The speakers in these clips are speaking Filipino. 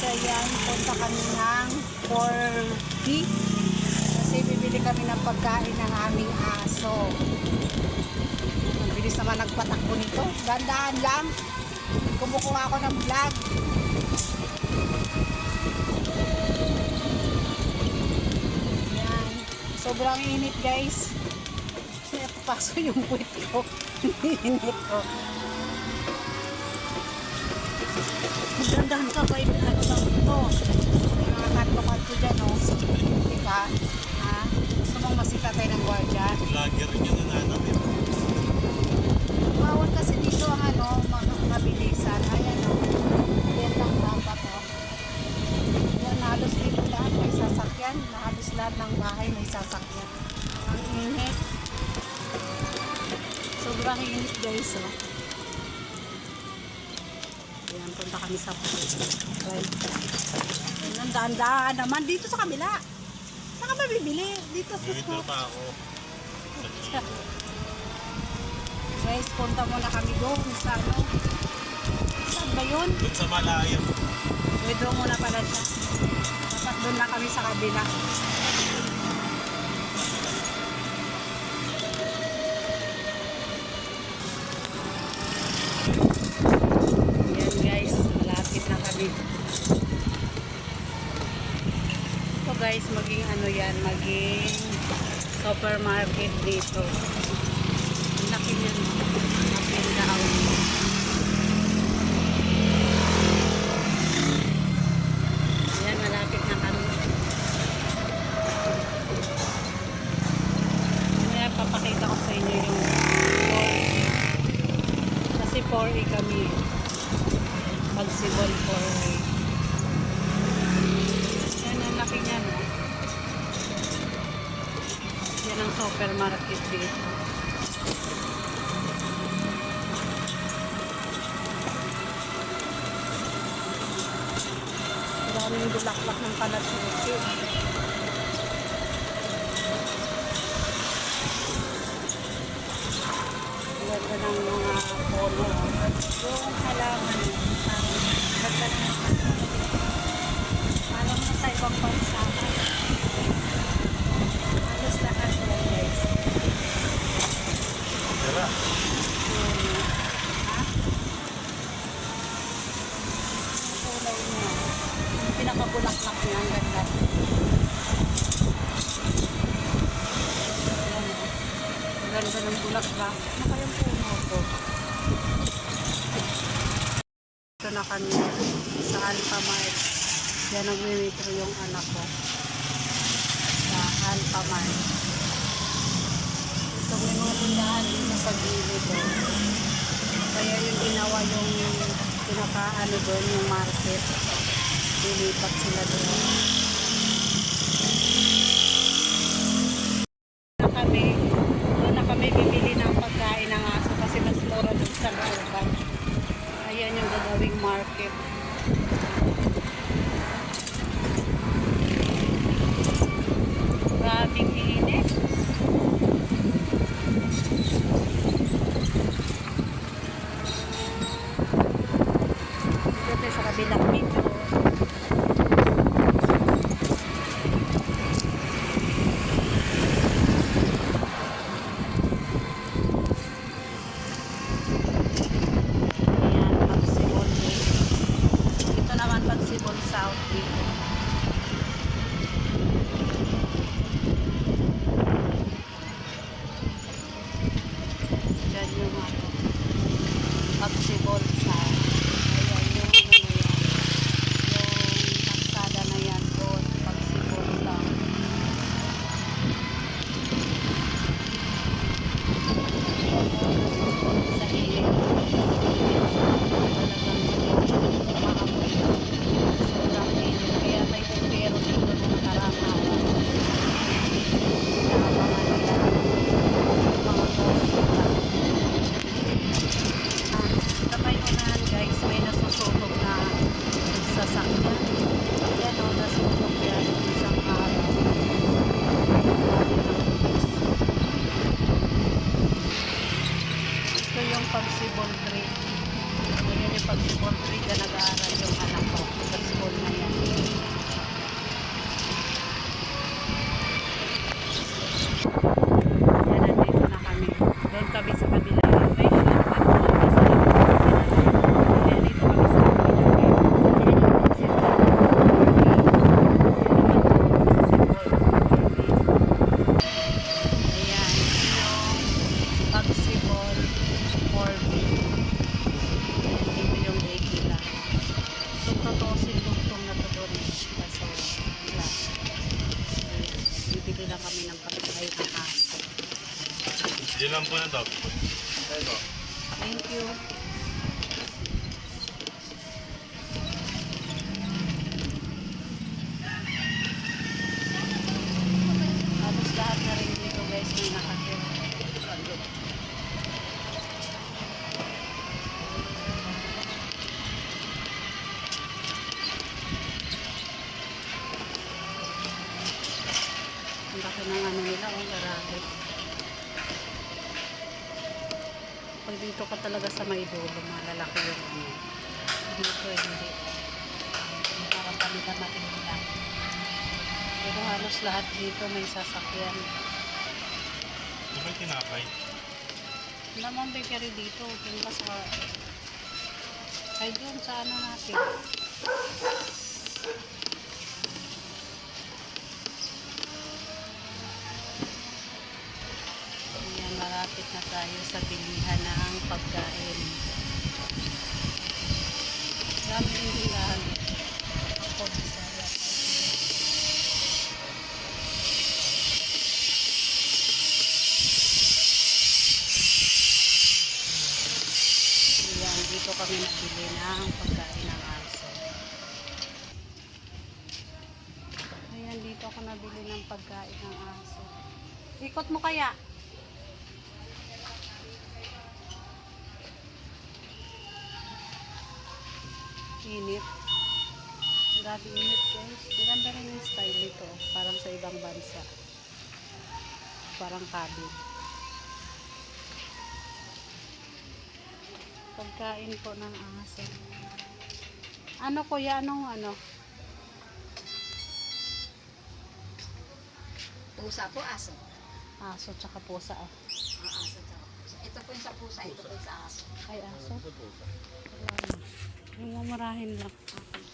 ayan, punta kami ng 4D. Kasi bibili kami ng pagkain ng aming aso. Ang bilis naman nagpatakbo nito. Gandaan lang. Kumukuha ako ng vlog. Ayan. Sobrang init guys. Paso yung puwit ko. init ko. Magdandahan ka ba guys, oh. Ayan, punta kami sa right. Ang daan-daan naman dito sa kabila. Saan ka mabibili? Dito sa Dito pa ako. Guys, punta muna kami doon sa ano. Saan ba yun? Doon sa malayo. Withdraw muna pala siya. Dapat doon na kami sa kabila. Yan guys, malapit na kami. Ito guys, maging ano yan, maging supermarket dito. Ang laki niyan. Up and down. Ayan, malapit na kami. Mamaya papakita ko sa inyo yung 4A. Kasi 4A kami. Pagsibol 4A. Yan, ang laki niyan. Yan ang supermarket dito. Daming bulaklak ng kalasusi. Ganda ng mga pono. Yung halaman, ng parang nasa ibang bansa. Halos lahat yan guys. Tara. Kulay niya. Yung pinakabulaklak niya, ang ganda. Ganda ng bulaklak. Ano kayang puno to? Ito na kami sa Alpha Mart. Yan nagmi-metro yung anak ko. Sa Alpha Mart. Ito may mga tindahan dito sa gilid. Oh. Kaya yung ginawa yung pinaka-ano doon, yung market. Lilipat sila doon. Na kami, doon na kami bibili ng pagkain ng aso kasi mas mura doon sa looban. Ayan yung gagawing market. Grabing init. Dito tayo sa kabilang metro. Ayan, Pagsibol Bay. Ito naman Pagsibol South dito. Diyan yung ano, Pagsibol South. Ayan yung ano na yan. Yung kalsada na yan doon. Pagsibol South. Sa hilig. Talagang maamoy. Sobrang init Sampo na to. Thank you. Halos lahat na rin dito guys na nakatira. Ang laki ng ano nila, oh, garahe. Pag dito ka talaga sa may dulo, malalaki yung ano. Dito hindi. Para palitan natin lang. Pero halos lahat dito may sasakyan. Di ba tinapay? Wala mong bakery dito. Ka sa... Ay doon sa ano natin. Malapit na tayo sa bilihan ng pagkain. Dami yung bilihan. Ako, Bisaya. Ayan, dito kami nabili ng pagkain ng aso. Ayan, dito ako nabili ng pagkain ng aso. Ikot mo kaya? Init. Grabe init guys. Ang ganda rin yung style nito. Parang sa ibang bansa. Parang cabin. Pagkain po ng aso. Ano kuya? Anong ano? Pusa po, aso. Aso tsaka pusa ah. Ah, aso to. Ito po yung sa pusa, ito po yung sa aso. Ay aso. Na. Yung mamarahin lang.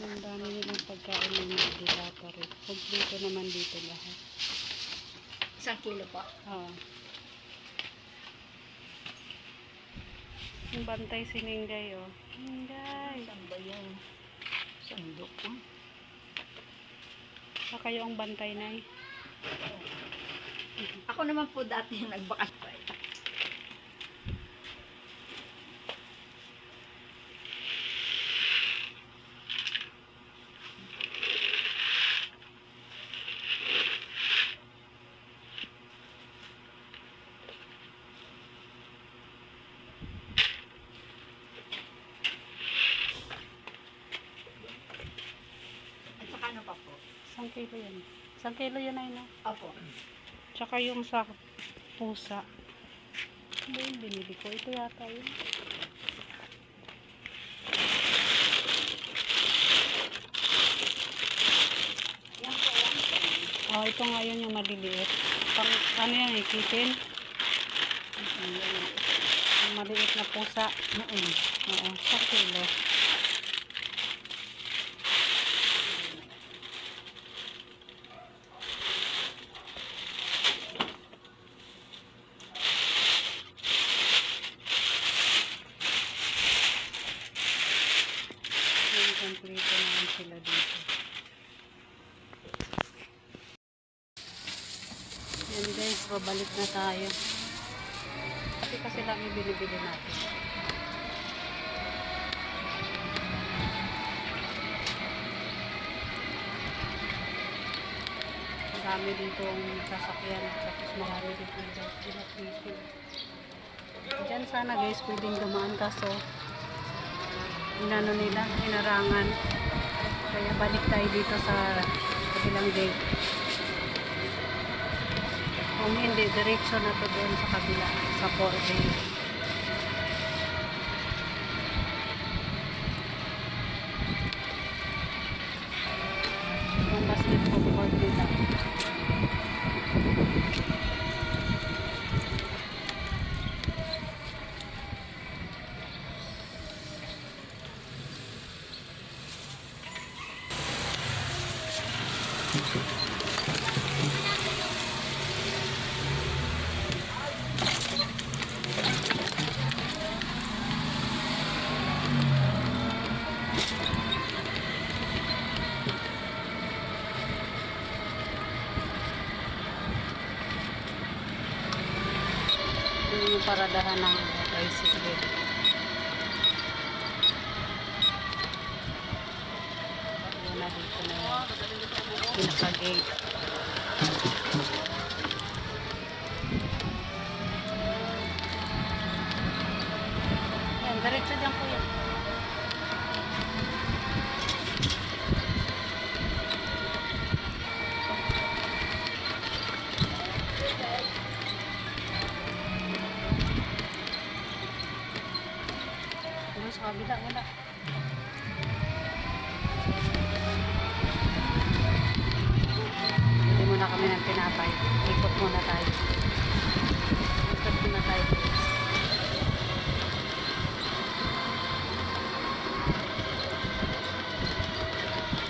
Yung dami nilang pagkain ng dilata rin. Kompleto naman dito lahat. Isang kilo po. Ah. Yung bantay si Ninggay oh. Ninggay. Saan ba yung sandok po? Ah, kayo ang bantay na eh. Ako naman po dati yung nagbakas pa. eh. At saka ano pa po? Isang kilo yan. Isang kilo yan ay no? Opo. Tsaka yung sa pusa. Ano yung binili ko? Ito yata yun. Oh, ito nga yun yung maliliit. Pang, ano yan eh, kitten? Yung maliit na pusa. Oo. Oo, sa kilo. Yung kompleto naman sila dito. Yan guys, babalik na tayo. Kasi kasi lang yung binibili natin. Ang dami dito ang sasakyan. Tapos marami dito guys. Pinapito. Diyan sana guys, pwedeng dumaan kaso inano nila, inarangan. Kaya balik tayo dito sa kabilang gate. Kung hindi, diretso na to doon sa kabila, sa 4A. Yung yung paradahan ng tricycle. Yun na dito na pinaka-gate. Kabila, wala. Bili muna kami ng tinapay. Ikot muna tayo. Ikot muna tayo. guys.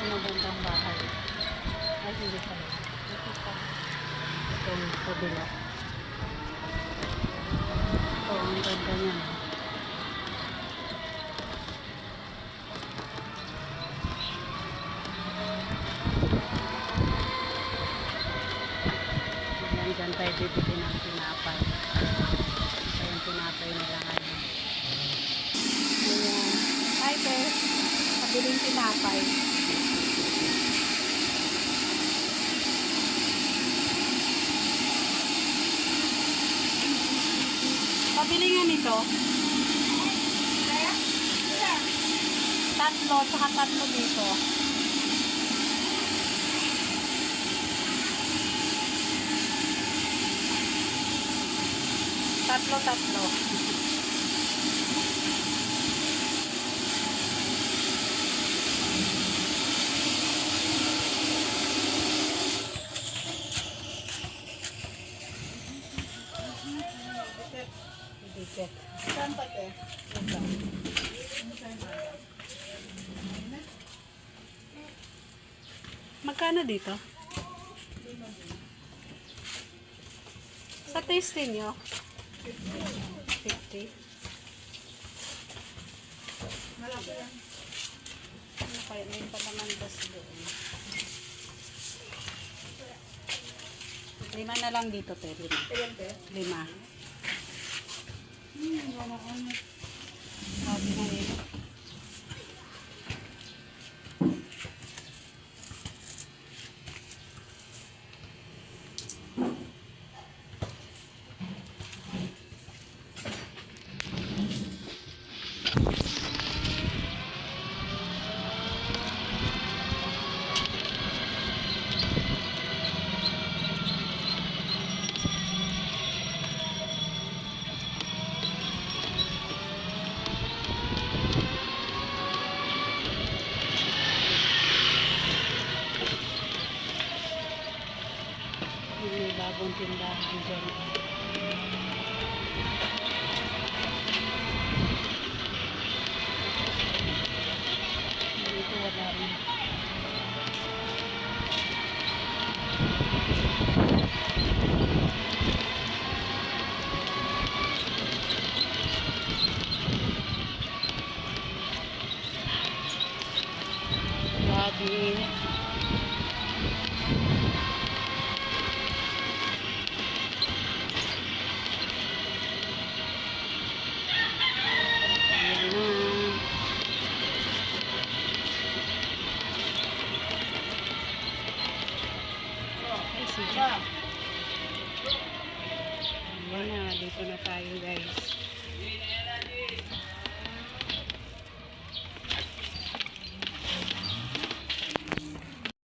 Ang magandang bahay. Ay, hindi pala. Ito pa. Itong kabila. Ito, ang ganda niya. Yan, dyan tayo bibili ng tinapay. Ito yung tinapay nila ngayon. Ayan. Hi, te. Pabiling tinapay. Pabili nga nito. Tatlo, tsaka tatlo dito. Tatlo, tatlo. Magkano dito? Sa tasting nyo? 50. Malaki yan. Ano kaya? May palamandas doon. Lima na lang dito, te. Lima. Lima. Hmm, wala ano. Sabi na